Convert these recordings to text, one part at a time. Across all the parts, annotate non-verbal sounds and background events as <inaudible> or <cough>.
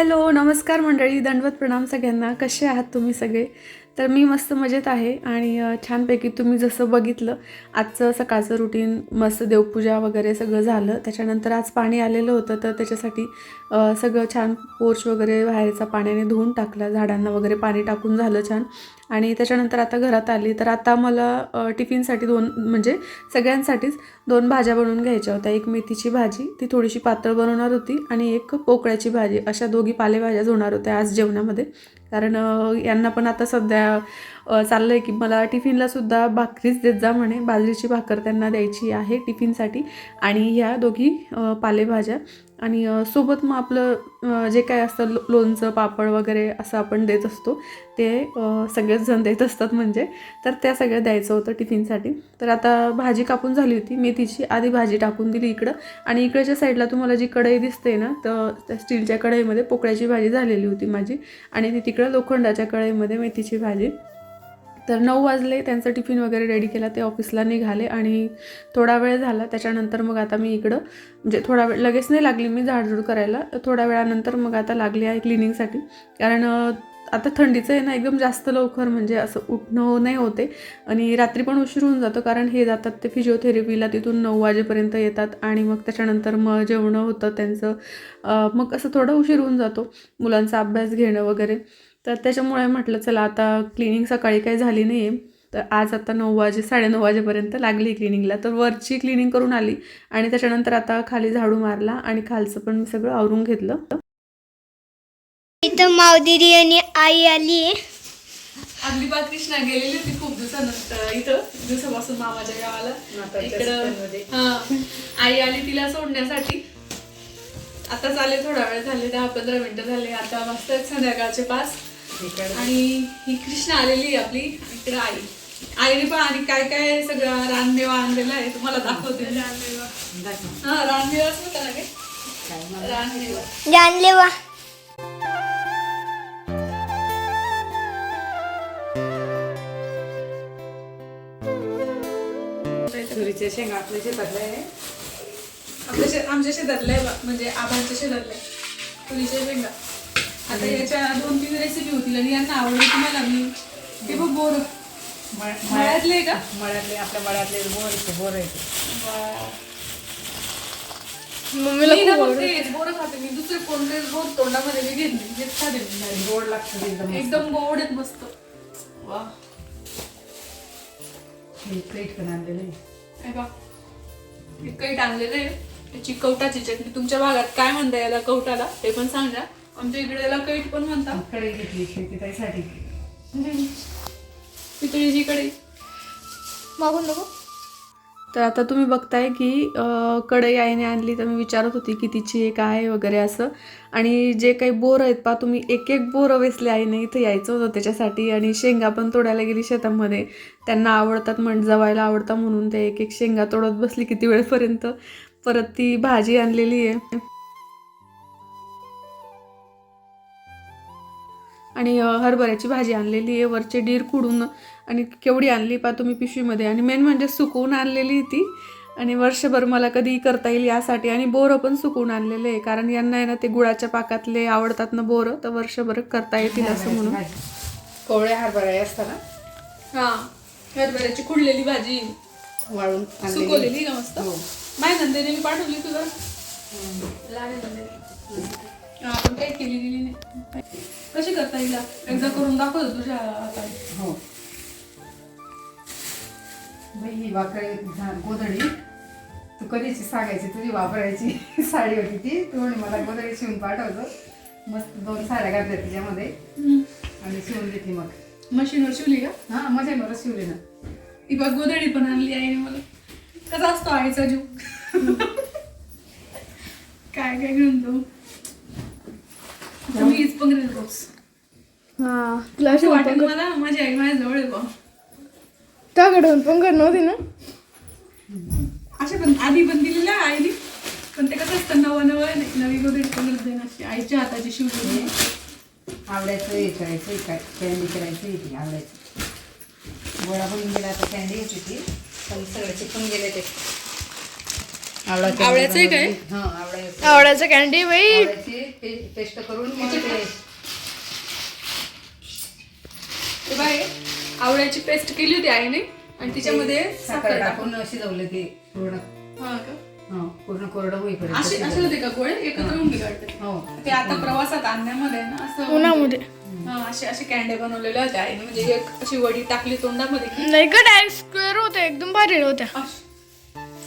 Hello नमस्कार मंडळी दंडवत प्रणाम सगळ्यांना. कसे आहात तुम्ही सगळे? तर मी मस्त मजेत आहे आणि छानपैकी तुम्ही जसं बघितलं आजचं सकाळचं रुटीन मस्त देवपूजा वगैरे सगळं झालं. त्याच्यानंतर आज पाणी आलेलं होतं तर त्याच्यासाठी सगळं छान पोर्च वगैरे बाहेरचा पाण्याने धुवून टाकला झाडांना वगैरे पाणी टाकून झालं छान. आणि त्याच्यानंतर आता घरात आली तर आता मला टिफिनसाठी दोन म्हणजे सगळ्यांसाठीच दोन भाज्या बनवून घ्यायच्या होत्या. एक मेथीची भाजी ती थोडीशी पातळ बनवणार होती आणि एक पोकळ्याची भाजी अशा दोघी पालेभाज्याच होणार होत्या आज जेवणामध्ये. कारण यांना पण आता सध्या चाललं आहे की मला टिफिनला सुद्धा भाकरीच देत जा म्हणे. बाजरीची भाकर त्यांना द्यायची आहे टिफिनसाठी. आणि ह्या दोघी पालेभाज्या आणि सोबत मग आपलं जे काय असतं लो लोणचं पापड वगैरे असं आपण देत असतो ते सगळेच जण देत असतात म्हणजे. तर त्या सगळ्या द्यायचं होतं टिफिनसाठी. तर आता भाजी कापून झाली होती मेथीची आधी भाजी टाकून दिली इकडं. आणि इकडच्या साईडला तुम्हाला जी कढई दिसते ना तर त्या स्टीलच्या कढईमध्ये पोकळ्याची भाजी झालेली होती माझी. आणि ती तिकडं लोखंडाच्या कढईमध्ये मेथीची भाजी. तर नऊ वाजले त्यांचं टिफिन वगैरे रेडी केला ते ऑफिसला निघाले आणि थोडा वेळ झाला. त्याच्यानंतर मग आता मी इकडं म्हणजे थोडा वेळ लगेच नाही लागली मी झाडझूड करायला थोड्या वेळानंतर मग आता लागली आहे क्लिनिंगसाठी. कारण आता थंडीचं आहे ना एकदम जास्त लवकर म्हणजे असं उठणं नाही होते. आणि रात्री पण उशीर होऊन जातो कारण हे जातात ते फिजिओथेरपीला तिथून नऊ वाजेपर्यंत येतात आणि मग त्याच्यानंतर मग जेवणं होतं त्यांचं. मग असं थोडं उशीर होऊन जातो मुलांचा अभ्यास घेणं वगैरे. तर त्याच्यामुळे म्हटलं चला आता क्लिनिंग सकाळी काही झाली नाही आहे तर आज आता नऊ वाजे साडेनऊ वाजेपर्यंत लागली क्लिनिंगला तर वरची क्लिनिंग करून आली आणि त्याच्यानंतर आता खाली झाडू मारला आणि खालचं पण मी सगळं आवरून घेतलं. इथं मावदिरी आणि आई आली. आपली बा कृष्णा गेलेली होती खूप दिवसानंतर इथं दिवसापासून मामाच्या गावाला. इकडं हा आई आली तिला सोडण्यासाठी. आता चाले थोडा वेळ झाले दहा पंधरा मिनिटं झाले. आता वाजतात संध्याकाळचे पाच. आणि ही कृष्णा आलेली आहे आपली इकडे आई. आईने पण आणि काय काय सगळं रानमेवा आणलेला आहे तुम्हाला दाखवते. हा रानमेवाच होता ना काय रानमेवा. जानले वा तुरीचे शेंगा आपल्या शेतातले आहे. आपल्या शे आमच्या शेतातले म्हणजे आबांच्या शेतातले तुरीच्या शेंगा. आता याच्या दोन तीन रेसिपी होतील आणि यांना आवडली तुम्हाला मी. ते बघ बोर. मळ- मळ्यातले का? मळ्यातले आपल्या मळ्यातले बोर बोर आहे मम्मीला बोरं खाते मी. दुसरे कोणते बोर तोंडामध्ये मी घेतले खाते. गोड लागतं एकदम एकदम गोड आहेत मस्त. वा हे प्लेट पण आणलेलं आहे. बा कैट आणलेलं आहे. त्याची कवटाची चटणी. तुमच्या भागात काय म्हणता याला कवटाला? ते पण सांगा. आमच्या इकडे याला कैट पण म्हणतात. कढई घेतली शेतीताईसाठी <laughs> पितळीची कढई. मागून नको तर आता तुम्ही बघताय की अं, कढई आईने आणली तर मी विचारत होती कितीची आहे काय आहे वगैरे असं. आणि जे काही बोरं आहेत पा तुम्ही एक एक बोरं वेचले आईने इथं यायचं होतं त्याच्यासाठी. आणि शेंगा पण तोडायला गेली शेतामध्ये. त्यांना आवडतात म्हण जवायला आवडतात म्हणून ते एक एक शेंगा तोडत बसली किती वेळपर्यंत. परत ती भाजी आणलेली आहे. आणि हरभऱ्याची भाजी आणलेली आहे वरचे डीर कुडून आणि केवढी आणली पा तुम्ही पिशवीमध्ये. आणि मेन म्हणजे सुकवून आणलेली ती. आणि वर्षभर मला कधी करता येईल यासाठी. आणि बोरं पण सुकवून आणलेले आहे. कारण यांना आहे ना ते गुळाच्या पाकातले आवडतात ना बोरं तर वर्षभर करता येतील असं म्हणून. कोवळ्या हरभरा असताना. हां हरभऱ्याची खुडलेली भाजी. वाळून सुकवलेली का मस्त? हो. माय नंदेने मी पाठवली तुला. लहान नंदेने आपण काही केली गेली नाही. कशी करता येईल? एकदा करून दाखवतो तुझ्या हाताने. हो. बाई ही वाकडी गोधडी. तू कधीची सांगायची तुझी वापरायची <laughs> साडी होती ती. तू म्हणे मला गोधडी शिवून पाठवतो. मस्त दोन साड्या घातल्या तिच्यामध्ये. आणि शिवून देते मग. मशीनवर शिवली का? हा मला शिवली ना. ही बघ गोदडी पण आणली आईने मला. कसा असतो आईचा जीव? काय काय घेऊन तो पण रोज हा. तुला असं वाटेल मला माझी आई माझ्या जवळ आहे बा त्याकडे पंकज नव्हती ना? असे पण आधी पण दिलेल्या आईने. पण ते कसं असतं नवं नवं नाही डिझाईन अशी आईच्या हाताची शिवलेली आवडायचं हे करायचं काय कॅन्डी करायचं हे ते आवडायचं. गोळा बनून गेला आता कॅन्डी होती ती. पण सगळं चिकून गेले ते. आवळ्याचं आहे काय? आवडायचं कॅन्डी बाई. आवळ्याची पेस्ट करून बाय आवळ्याची पेस्ट केली होती आईने आणि तिच्यामध्ये साखर टाकून शिजवलं ते पूर्ण. हा का? हां पूर्ण कोरडं होईपर्यंत असे असे. होते का गोळे? एकत्र येऊन गेले हो. ते आता प्रवासात आणण्यामध्ये ना असं उन्हामध्ये. हा असे असे कॅन्डे बनवलेले होते आईने. म्हणजे एक अशी वडी टाकली तोंडामध्ये नाही का डायरेक्ट स्क्वेअर होते एकदम भारी होत्या.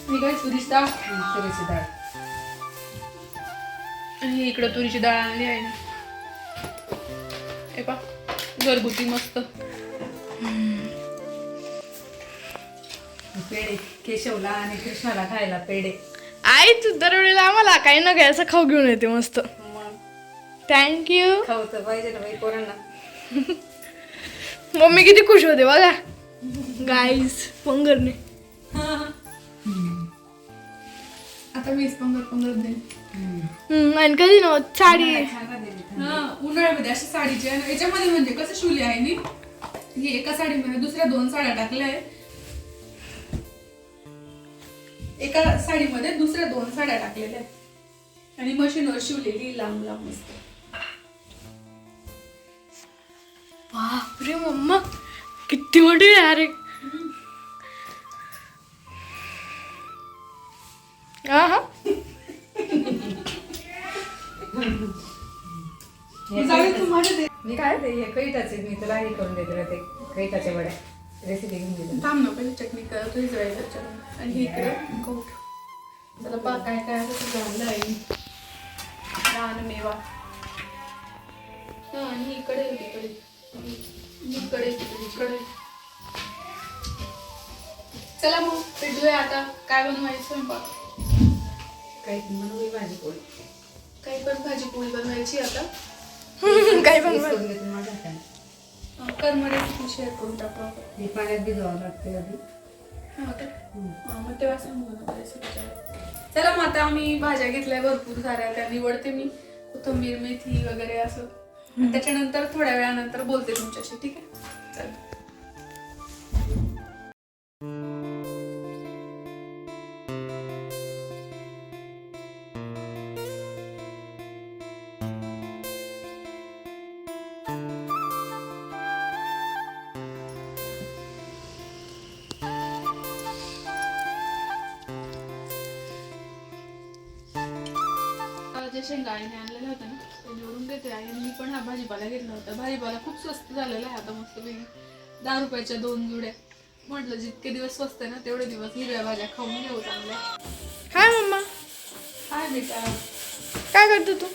काय तुरीची डाळ. तुरीची डाळ. आणि इकडं तुरीची डाळ आणली आहे हे पा घरगुती मस्त. पेढे केशवला आणि कृष्णाला खायला पेढे. आई तू दरवेळेला आम्हाला काही ना काही असं खाऊ घेऊन येते मस्त. थँक्यू खाऊ तर पाहिजे ना बाई पोरांना. <laughs> मम्मी किती खुश होते बघा. <laughs> गाईस पंगरने. आता वीस पंधरा पंधरा दिन. हम्म, आणि कधी ना साडी. हा उन्हाळ्यामध्ये अशी साडीची आहे याच्यामध्ये म्हणजे कसं शिवली आहे नी ही एका साडीमध्ये दुसऱ्या दोन साड्या टाकल्या आहे एका साडीमध्ये दुसऱ्या दोन साड्या टाकलेल्या आहेत. आणि मशीनवर शिवलेली लांब लांब मस्त. बापरे मम्मा किती मोठी आहे मी काय ते हे कैटाचे मी तुला हे करून देते ना ते कैटाच्या वड्या. रेसिपी घेऊन देते थांब ना पहिले चटणी करत होईच राहील त्याच्यावर आणि हे इकडे कौट चला पा काय काय आहे लहान मेवा. हा आणि इकडे इकडे. इकडे इकडे इकडे. चला मग भेटूया आता. काय बनवायचं स्वयंपाक? काही म्हणून भाजी पोळी काही पण भाजी पोळी बनवायची आता. <laughs> काय पण करून घेते माझ्या हाताने. शेअर करून टाकू आपण? हे पाण्यात भिजवावं लागते आधी. हा का? हा, मग तेव्हा सांगू मला रेसिपीच्या चला मग आता आम्ही भाज्या घेतल्या भरपूर साऱ्या त्या निवडते मी. कोथिंबीर मेथी वगैरे असं. त्याच्यानंतर थोड्या वेळानंतर बोलते तुमच्याशी ठीक आहे? चला. अं, जे शेंगाळीने आणलेलं होतं ना ते निवडून देते आई. आणि मी पण हा भाजीपाला घेतला होता. भाजीपाला खूप स्वस्त झालेला आहे आता मस्त पैकी. दहा रुपयाच्या दोन जुड्या. म्हटलं जितके दिवस स्वस्त आहे ना तेवढे दिवस हिरव्या भाज्या खाऊन घेऊ चांगल्या. Hi mamma. काय बेटा. काय करतो तू?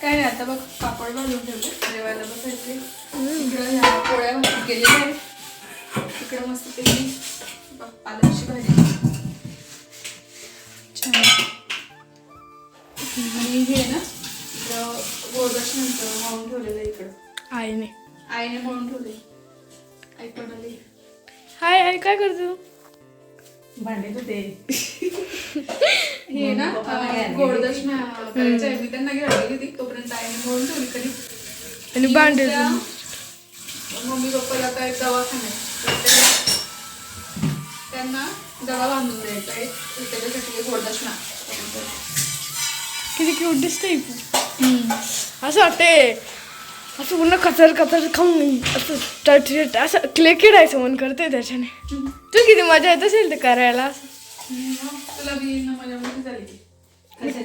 काय नाही आता बघ पापड भाजून ठेवले जेवायला बसायचे. इकडं ह्या पोळ्या केलेल्या आहेत. इकडं मस्त पैकी पालकची भाजी. ठेवलेलं इकडं. आईने. आईने म्हणून ठेवले आई पण आली हाय आई काय करतो तू? भांडे होते. हे ना अं, गोडदर्शना करायचं आहे. मी त्यांना घ्यायला गेली तोपर्यंत आईने म्हणून ठेवली कधी? आणि भांडे मम्मी पप्पाला काय त्यांना दवा बांधून द्यायचा आहे. त्याच्यासाठी किती क्यूट दिसते असं वाटते असं पूर्ण कचर कचर खाऊन असं टट असं क्ले किडायचं मन करते त्याच्याने. तू किती मजा येत असेल ते करायला? असं.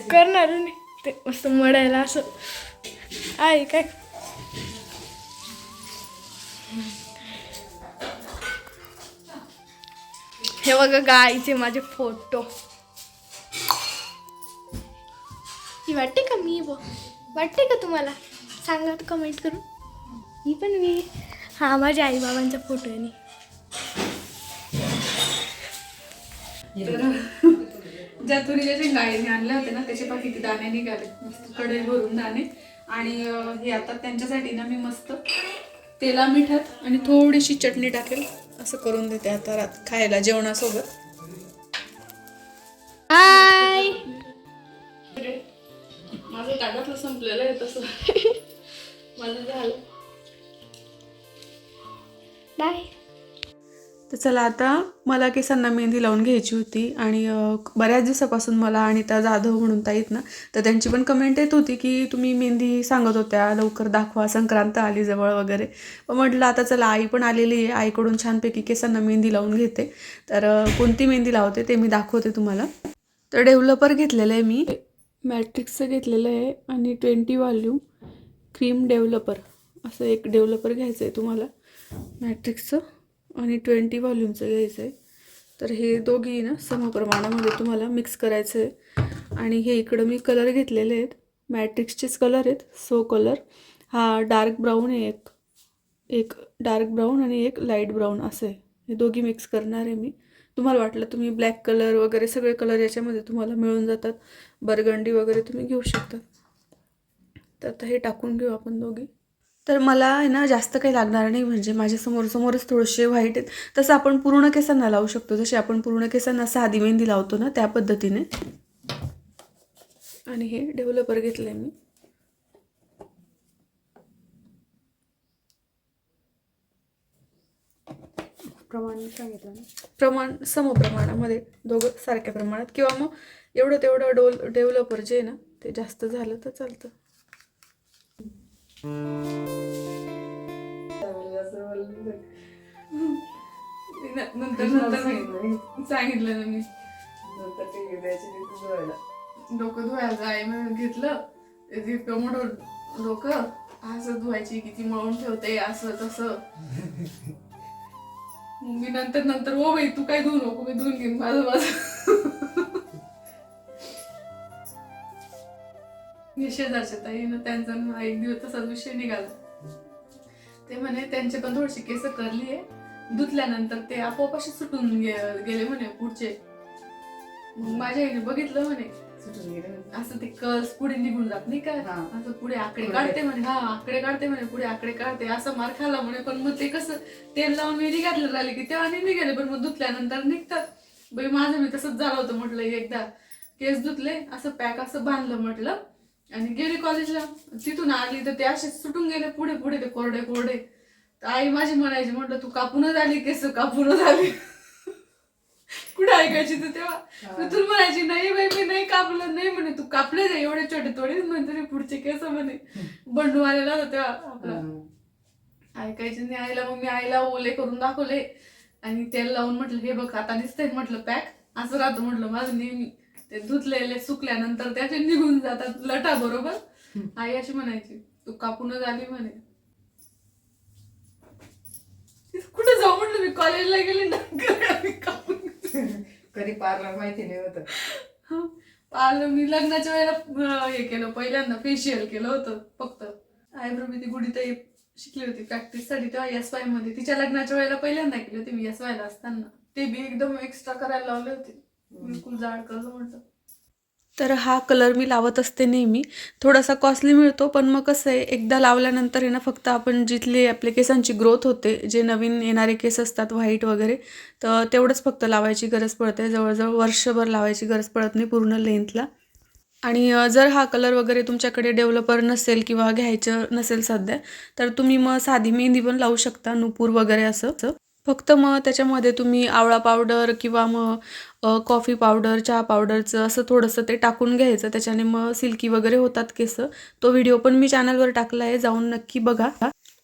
करणार नाही ते मस्त मडायला असं. आई काय? हे बघा गाईचे माझे फोटो. ही वाटते का मी? ब वाटते का तुम्हाला? सांगा कमेंट करून. मी पण मी. हा माझ्या आई बाबांचा फोटो आहे ज्या तुरीच्या शेंगा आईने आणल्या होत्या ना त्याचे पण किती दाणे निघाले. मस्त कडे भरून दाणे. आणि हे आता त्यांच्यासाठी ना मी मस्त तेला मिठात आणि थोडीशी चटणी टाकेल. असं करून देते आता रात खायला जेवणासोबत. हाय माझं ताटातलं संपलेलं आहे तसं. माझं झालं. बाय. तर चला आता मला केसांना मेहंदी लावून घ्यायची होती आणि बऱ्याच दिवसापासून मला आणि त्या जाधव म्हणून ताईत ना तर त्यांची पण कमेंट येत होती की तुम्ही मेहंदी सांगत होत्या लवकर दाखवा संक्रांत आली जवळ वगैरे. पण म्हटलं आता चला आई पण आलेली आहे आईकडून छानपैकी केसांना मेहंदी लावून घेते. तर कोणती मेहंदी लावते ते मी दाखवते तुम्हाला. तर डेव्हलपर घेतलेलं आहे मी. मॅट्रिक्सचं घेतलेलं आहे आणि ट्वेंटी व्हॉल्यूम क्रीम डेव्हलपर. असं एक डेव्हलपर घ्यायचं आहे तुम्हाला मॅट्रिक्सचं आणि ट्वेंटी व्हॉल्यूमचं घ्यायचं आहे. तर हे दोघी ना समप्रमाणामध्ये तुम्हाला मिक्स करायचं आहे. आणि हे इकडं मी कलर घेतलेले आहेत. मॅट्रिक्सचेच कलर आहेत. So colour. हा डार्क ब्राऊन आहे एक. एक डार्क ब्राऊन आणि एक लाइट ब्राऊन असं आहे. हे दोघी मिक्स करणार आहे मी. तुम्हाला वाटलं तुम्ही ब्लॅक कलर वगैरे सगळे कलर याच्यामध्ये तुम्हाला मिळून जातात. बरगंडी वगैरे तुम्ही घेऊ शकता. तर आता हे टाकून घेऊ आपण दोघी. तर मला आहे ना जास्त काही लागणार नाही म्हणजे माझ्यासमोर समोरच थोडेसे व्हाईट आहेत. तसं आपण पूर्ण केसांना लावू शकतो. जसे आपण पूर्ण केसांना साधी मेहंदी लावतो ना त्या पद्धतीने. आणि हे डेव्हलपर घेतलं आहे मी. प्रमाण सांगितलं ना? प्रमाण समप्रमाणामध्ये दोघं सारख्या प्रमाणात. किंवा मग एवढं तेवढं डोल डेव्हलपर जे आहे ना ते जास्त झालं तर चालतं. नंतर नंतर सांगितलं ना मी. डोकं धुवायचं आहे म्हणून घेतलं. इतकं मोठं डोकं. असं धुवायची किती मळून ठेवते असं तसं. मग मी नंतर नंतर ओ बाई तू काय धुवू नको मी धुवून घेईन माझं माझं. मी शेजारच्या ताईनं त्यांचा ना एक दिवस तसा विषय निघाला. ते म्हणे त्यांचे पण थोडीशी केस करली आहे. धुतल्यानंतर ते आपोआप असे सुटून गे- गेले म्हणे पुढचे. मग माझ्या आईने बघितलं म्हणे. सुटून गेले. असं ते कर्स पुढे निघून जात नाही का? हा. असं पुढे आकडे पुढे. काढते म्हणे हा आकडे काढते म्हणे पुढे आकडे काढते असं मार खाल्ला म्हणे. पण मग ते कसं तेल लावून मी निघायला राहिले की तेव्हा नाही निघाले पण मग धुतल्यानंतर निघतात. बाई माझं मी तसंच झालं होतं म्हटलं एकदा. केस धुतले असं पॅक असं बांधलं म्हटलं. आणि गेले कॉलेजला तिथून आली तर ते असे सुटून गेले पुढे पुढे ते कोरडे कोरडे तर आई माझी म्हणायची म्हटलं तू कापूनच आली केस कापूनच आली. कुठे ऐकायची तू तेव्हा? मी तुला म्हणायची नाही बाई मी नाही कापलं नाही म्हणे तू कापले नाही एवढे छोटे थोडे म्हणते रे पुढचे केस म्हणे. बंडू आलेला होता तेव्हा. आपला. ऐकायचे नाही आईला मग मी आईला ओले करून दाखवले आणि तेल लावून म्हटलं हे बघ आता दिसतंय म्हटलं पॅक. असं राहतं म्हटलं माझं नेहमी. ते धुतलेले सुकल्यानंतर त्याचे निघून जातात लटा बरोबर. आई अशी म्हणायची तू कापूनच आली म्हणे. कुठे जाऊ म्हटलं मी? कॉलेजला गेले ना. कधी पार्लर माहिती नाही होतं. पाहिलं मी लग्नाच्या वेळेला हे केलं पहिल्यांदा फेशियल केलं होतं फक्त. आयब्रो मी ती गुढीताई शिकली होती प्रॅक्टिससाठी तेव्हा एस वायमध्ये. तिच्या लग्नाच्या वेळेला पहिल्यांदा केली होती मी एस वाय ला असताना. ते बी एकदम एक्स्ट्रा करायला लावले होते. बिलकुल जाड करलं म्हटलं. तर हा कलर मी लावत असते नेहमी. थोडासा कॉस्टली मिळतो पण मग कसं आहे एकदा लावल्यानंतर आहे ना फक्त आपण जिथली आपल्या केसांची ग्रोथ होते जे नवीन येणारे केस असतात व्हाईट वगैरे तर तेवढंच फक्त लावायची गरज पडते. जवळजवळ वर्षभर लावायची गरज पडत नाही पूर्ण लेंथला आणि जर हा कलर वगैरे तुमच्याकडे डेव्हलपर नसेल किंवा घ्यायचं नसेल सध्या तर तुम्ही मग साधी मेहंदी पण लावू शकता नुपूर वगैरे असं. फक्त मग त्याच्यामध्ये तुम्ही आवळा पावडर किंवा मग कॉफी पावडर चहा पावडरचं असं थोडंसं ते टाकून घ्यायचं. त्याच्याने मग सिल्की वगैरे होतात केस. तो व्हिडिओ पण मी चॅनलवर टाकला आहे. जाऊन नक्की बघा.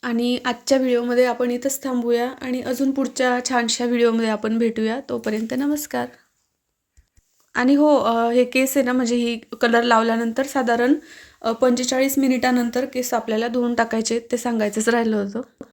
आणि आजच्या व्हिडिओमध्ये आपण इथंच थांबूया आणि अजून पुढच्या छानशा व्हिडिओमध्ये आपण भेटूया. तोपर्यंत नमस्कार. आणि हो हे केस आहे ना म्हणजे ही कलर लावल्यानंतर साधारण पंचेचाळीस मिनिटानंतर केस आपल्याला धुवून टाकायचे ते सांगायचंच राहिलं होतं.